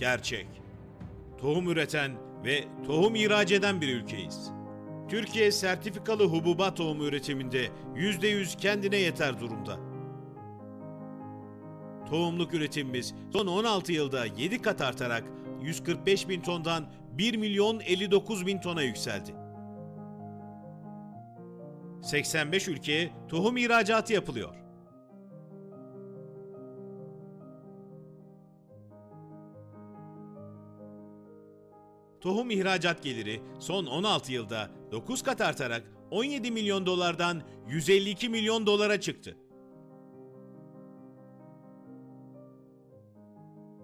Gerçek. Tohum üreten ve tohum ihraç eden bir ülkeyiz. Türkiye sertifikalı hububat tohumu üretiminde %100 kendine yeter durumda. Tohumluk üretimimiz son 16 yılda 7 kat artarak 145 bin tondan 1 milyon 59 bin tona yükseldi. 85 ülkeye tohum ihracatı yapılıyor. Tohum ihracat geliri son 16 yılda 9 kat artarak 17 milyon dolardan 152 milyon dolara çıktı.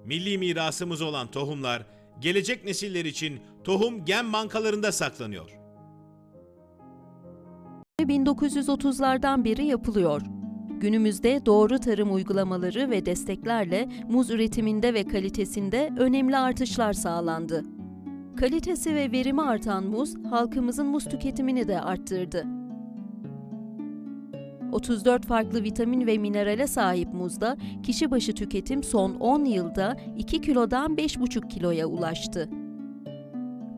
Milli mirasımız olan tohumlar gelecek nesiller için tohum gen bankalarında saklanıyor. 1930'lardan beri yapılıyor. Günümüzde doğru tarım uygulamaları ve desteklerle muz üretiminde ve kalitesinde önemli artışlar sağlandı. Kalitesi ve verimi artan muz, halkımızın muz tüketimini de arttırdı. 34 farklı vitamin ve minerale sahip muzda kişi başı tüketim son 10 yılda 2 kilodan 5,5 kiloya ulaştı.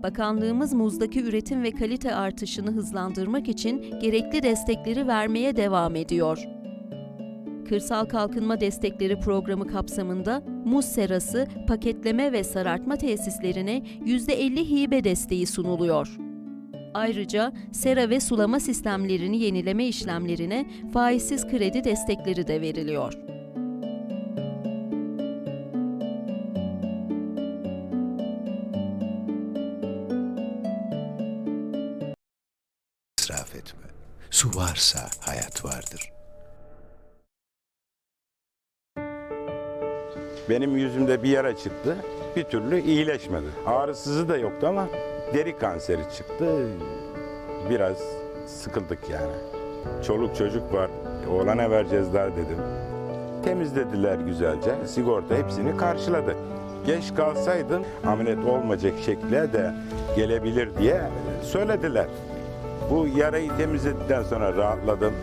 Bakanlığımız muzdaki üretim ve kalite artışını hızlandırmak için gerekli destekleri vermeye devam ediyor. Kırsal Kalkınma Destekleri Programı kapsamında muz serası, paketleme ve sarartma tesislerine %50 hibe desteği sunuluyor. Ayrıca sera ve sulama sistemlerini yenileme işlemlerine faizsiz kredi destekleri de veriliyor. İsraf etme. Su varsa hayat vardır. Benim yüzümde bir yara çıktı. Bir türlü iyileşmedi. Ağrısızı da yoktu ama deri kanseri çıktı. Biraz sıkıldık yani. Çoluk çocuk var. Oğlana vereceğiz daha dedim. Temizlediler güzelce. Sigorta hepsini karşıladı. Geç kalsaydım ameliyat olmayacak şekle de gelebilir diye söylediler. Bu yarayı temizledikten sonra rahatladım.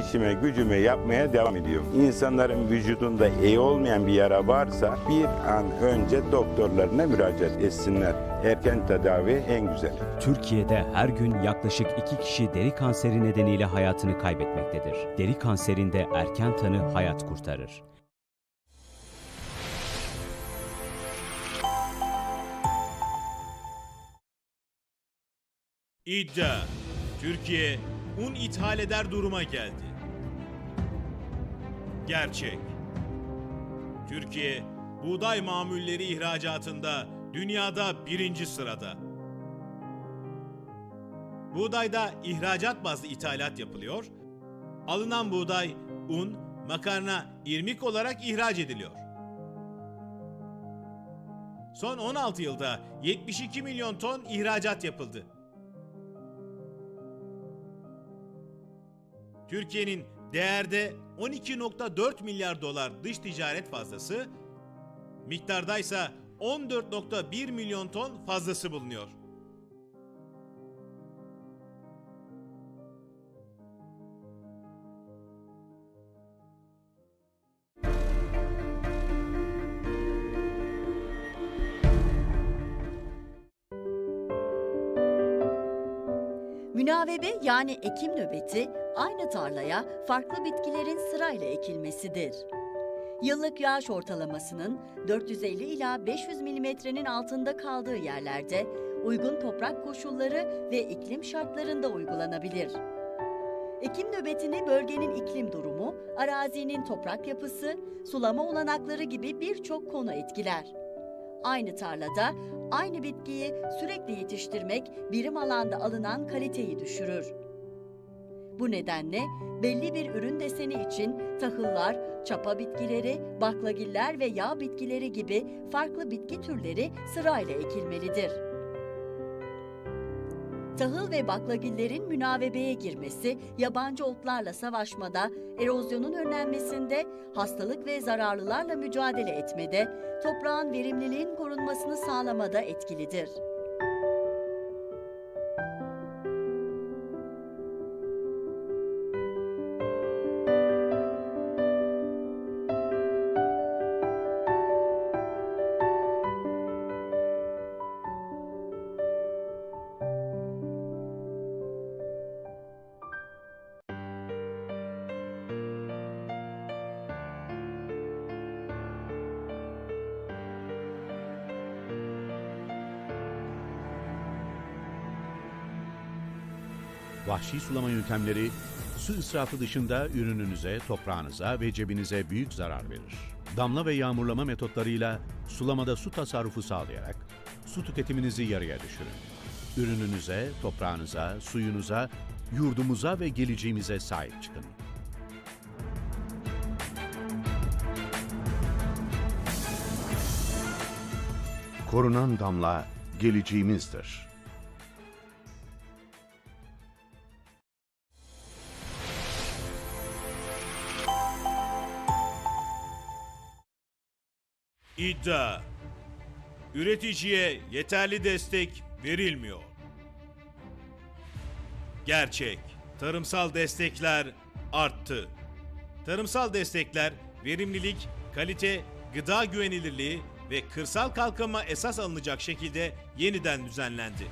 İşime, gücüme yapmaya devam ediyorum. İnsanların vücudunda iyi olmayan bir yara varsa bir an önce doktorlarına müracaat etsinler. Erken tedavi en güzel. Türkiye'de her gün yaklaşık 2 kişi deri kanseri nedeniyle hayatını kaybetmektedir. Deri kanserinde erken tanı hayat kurtarır. İddia. Türkiye un ithal eder duruma geldi. Gerçek. Türkiye buğday mamulleri ihracatında dünyada birinci sırada. Buğdayda ihracat bazlı ithalat yapılıyor. Alınan buğday, un, makarna, irmik olarak ihraç ediliyor. Son 16 yılda 72 milyon ton ihracat yapıldı. Türkiye'nin değerde 12.4 milyar dolar dış ticaret fazlası, miktardaysa 14.1 milyon ton fazlası bulunuyor. Münavebe yani ekim nöbeti aynı tarlaya farklı bitkilerin sırayla ekilmesidir. Yıllık yağış ortalamasının 450 ila 500 milimetrenin altında kaldığı yerlerde uygun toprak koşulları ve iklim şartlarında uygulanabilir. Ekim nöbetini bölgenin iklim durumu, arazinin toprak yapısı, sulama olanakları gibi birçok konu etkiler. Aynı tarlada aynı bitkiyi sürekli yetiştirmek birim alanda alınan kaliteyi düşürür. Bu nedenle belli bir ürün deseni için tahıllar, çapa bitkileri, baklagiller ve yağ bitkileri gibi farklı bitki türleri sırayla ekilmelidir. Tahıl ve baklagillerin münavebeye girmesi, yabancı otlarla savaşmada, erozyonun önlenmesinde, hastalık ve zararlılarla mücadele etmede, toprağın verimliliğin korunmasını sağlamada etkilidir. Vahşi sulama yöntemleri su israfı dışında ürününüze, toprağınıza ve cebinize büyük zarar verir. Damla ve yağmurlama metotlarıyla sulamada su tasarrufu sağlayarak su tüketiminizi yarıya düşürün. Ürününüze, toprağınıza, suyunuza, yurdumuza ve geleceğimize sahip çıkın. Korunan damla geleceğimizdir. İddia. Üreticiye yeterli destek verilmiyor. Gerçek. Tarımsal destekler arttı. Tarımsal destekler verimlilik, kalite, gıda güvenilirliği ve kırsal kalkınma esas alınacak şekilde yeniden düzenlendi.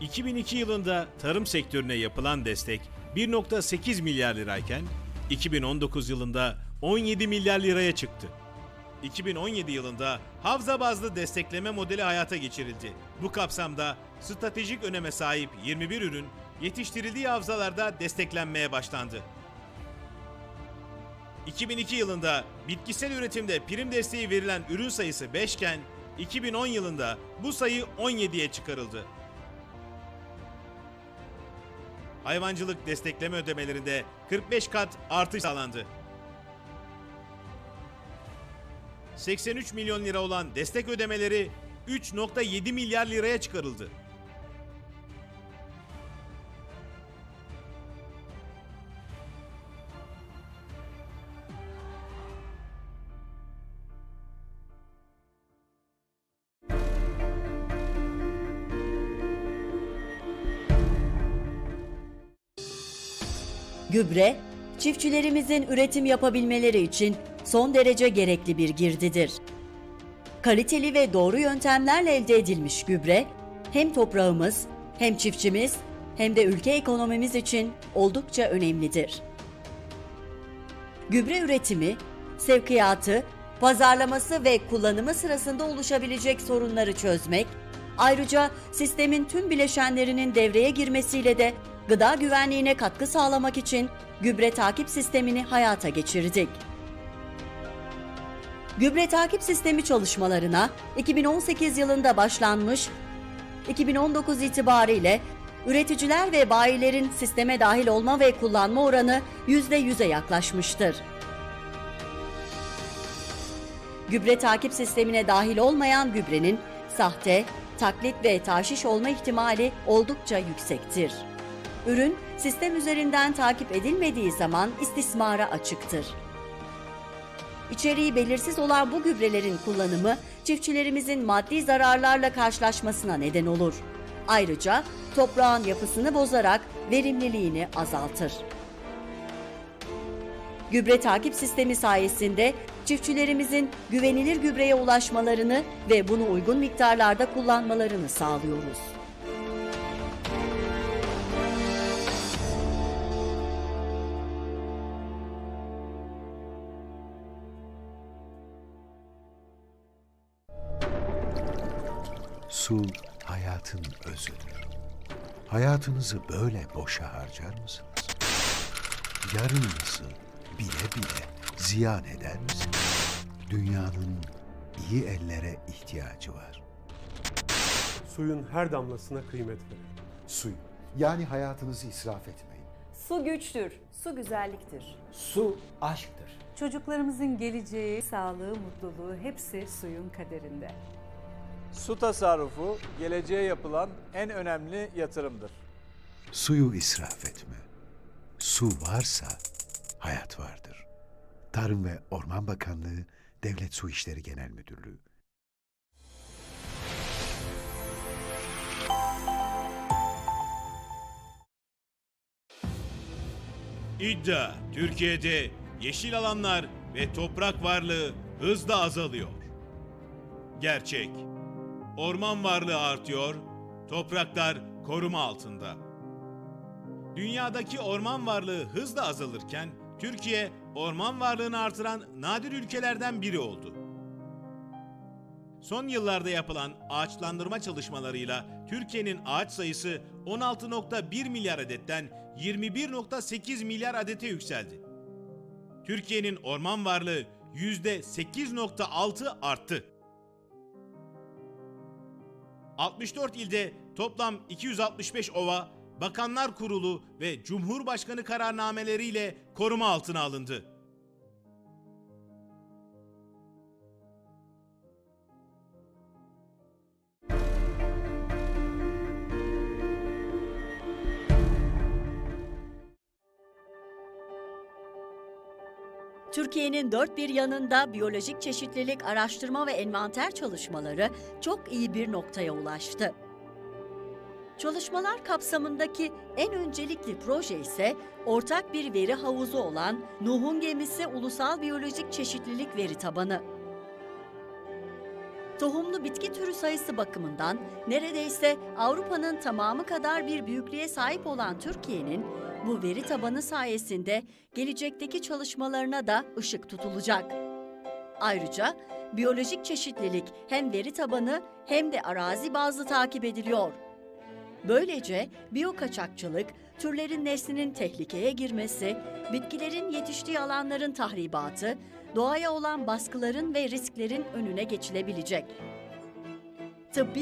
2002 yılında tarım sektörüne yapılan destek 1.8 milyar lirayken 2019 yılında 17 milyar liraya çıktı. 2017 yılında havza bazlı destekleme modeli hayata geçirildi. Bu kapsamda stratejik öneme sahip 21 ürün yetiştirildiği havzalarda desteklenmeye başlandı. 2002 yılında bitkisel üretimde prim desteği verilen ürün sayısı 5 iken 2010 yılında bu sayı 17'ye çıkarıldı. Hayvancılık destekleme ödemelerinde 45 kat artış sağlandı. 83 milyon lira olan destek ödemeleri 3.7 milyar liraya çıkarıldı. Gübre, çiftçilerimizin üretim yapabilmeleri için son derece gerekli bir girdidir. Kaliteli ve doğru yöntemlerle elde edilmiş gübre, hem toprağımız, hem çiftçimiz, hem de ülke ekonomimiz için oldukça önemlidir. Gübre üretimi, sevkiyatı, pazarlaması ve kullanımı sırasında oluşabilecek sorunları çözmek, ayrıca sistemin tüm bileşenlerinin devreye girmesiyle de gıda güvenliğine katkı sağlamak için gübre takip sistemini hayata geçirdik. Gübre takip sistemi çalışmalarına 2018 yılında başlanmış, 2019 itibariyle üreticiler ve bayilerin sisteme dahil olma ve kullanma oranı %100'e yaklaşmıştır. Gübre takip sistemine dahil olmayan gübrenin sahte, taklit ve taşiş olma ihtimali oldukça yüksektir. Ürün sistem üzerinden takip edilmediği zaman istismara açıktır. İçeriği belirsiz olan bu gübrelerin kullanımı çiftçilerimizin maddi zararlarla karşılaşmasına neden olur. Ayrıca toprağın yapısını bozarak verimliliğini azaltır. Gübre takip sistemi sayesinde çiftçilerimizin güvenilir gübreye ulaşmalarını ve bunu uygun miktarlarda kullanmalarını sağlıyoruz. Su hayatın özüdür. Hayatınızı böyle boşa harcar mısınız? Yarınınızı bile bile ziyan eder misiniz? Dünyanın iyi ellere ihtiyacı var. Suyun her damlasına kıymet verin. Suyu. Yani hayatınızı israf etmeyin. Su güçtür, su güzelliktir. Su aşktır. Çocuklarımızın geleceği, sağlığı, mutluluğu hepsi suyun kaderinde. Su tasarrufu geleceğe yapılan en önemli yatırımdır. Suyu israf etme. Su varsa hayat vardır. Tarım ve Orman Bakanlığı Devlet Su İşleri Genel Müdürlüğü İddia, Türkiye'de yeşil alanlar ve toprak varlığı hızla azalıyor. Gerçek, orman varlığı artıyor, topraklar koruma altında. Dünyadaki orman varlığı hızla azalırken Türkiye orman varlığını artıran nadir ülkelerden biri oldu. Son yıllarda yapılan ağaçlandırma çalışmalarıyla Türkiye'nin ağaç sayısı 16.1 milyar adetten 21.8 milyar adete yükseldi. Türkiye'nin orman varlığı %8.6 arttı. 64 ilde toplam 265 ova, Bakanlar Kurulu ve Cumhurbaşkanı kararnameleriyle koruma altına alındı. Türkiye'nin dört bir yanında biyolojik çeşitlilik araştırma ve envanter çalışmaları çok iyi bir noktaya ulaştı. Çalışmalar kapsamındaki en öncelikli proje ise ortak bir veri havuzu olan Nuh'un Gemisi Ulusal Biyolojik Çeşitlilik Veri Tabanı. Tohumlu bitki türü sayısı bakımından neredeyse Avrupa'nın tamamı kadar bir büyüklüğe sahip olan Türkiye'nin bu veri tabanı sayesinde gelecekteki çalışmalarına da ışık tutulacak. Ayrıca biyolojik çeşitlilik hem veri tabanı hem de arazi bazlı takip ediliyor. Böylece biyokaçakçılık, türlerin neslinin tehlikeye girmesi, bitkilerin yetiştiği alanların tahribatı, doğaya olan baskıların ve risklerin önüne geçilebilecek. Tıbbi